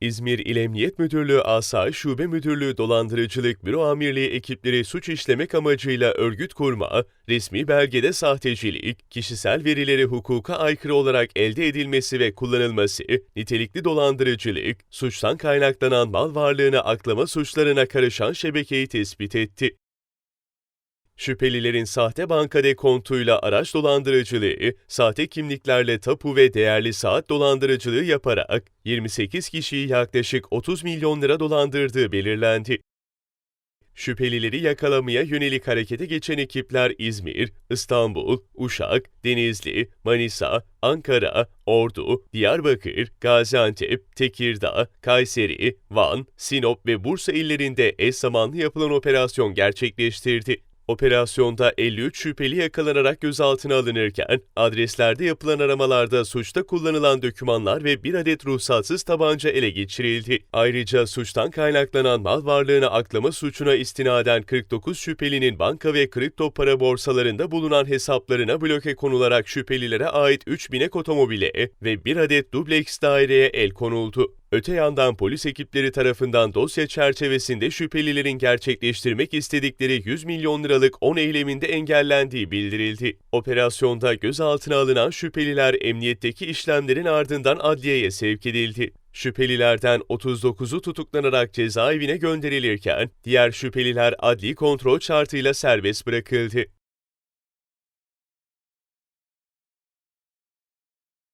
İzmir İl Emniyet Müdürlüğü Asayiş Şube Müdürlüğü Dolandırıcılık Büro Amirliği ekipleri suç işlemek amacıyla örgüt kurma, resmi belgede sahtecilik, kişisel verileri hukuka aykırı olarak elde edilmesi ve kullanılması, nitelikli dolandırıcılık, suçtan kaynaklanan mal varlığını aklama suçlarına karışan şebekeyi tespit etti. Şüphelilerin sahte banka dekontuyla araç dolandırıcılığı, sahte kimliklerle tapu ve değerli saat dolandırıcılığı yaparak 28 kişiyi yaklaşık 30 milyon lira dolandırdığı belirlendi. Şüphelileri yakalamaya yönelik harekete geçen ekipler İzmir, İstanbul, Uşak, Denizli, Manisa, Ankara, Ordu, Diyarbakır, Gaziantep, Tekirdağ, Kayseri, Van, Sinop ve Bursa illerinde eş zamanlı yapılan operasyon gerçekleştirdi. Operasyonda 53 şüpheli yakalanarak gözaltına alınırken, adreslerde yapılan aramalarda suçta kullanılan dokümanlar ve bir adet ruhsatsız tabanca ele geçirildi. Ayrıca suçtan kaynaklanan mal varlığını aklama suçuna istinaden 49 şüphelinin banka ve kripto para borsalarında bulunan hesaplarına bloke konularak şüphelilere ait 3 binek otomobile ve bir adet dubleks daireye el konuldu. Öte yandan polis ekipleri tarafından dosya çerçevesinde şüphelilerin gerçekleştirmek istedikleri 100 milyon liralık 10 eyleminde engellendiği bildirildi. Operasyonda gözaltına alınan şüpheliler emniyetteki işlemlerin ardından adliyeye sevk edildi. Şüphelilerden 39'u tutuklanarak cezaevine gönderilirken diğer şüpheliler adli kontrol şartıyla serbest bırakıldı.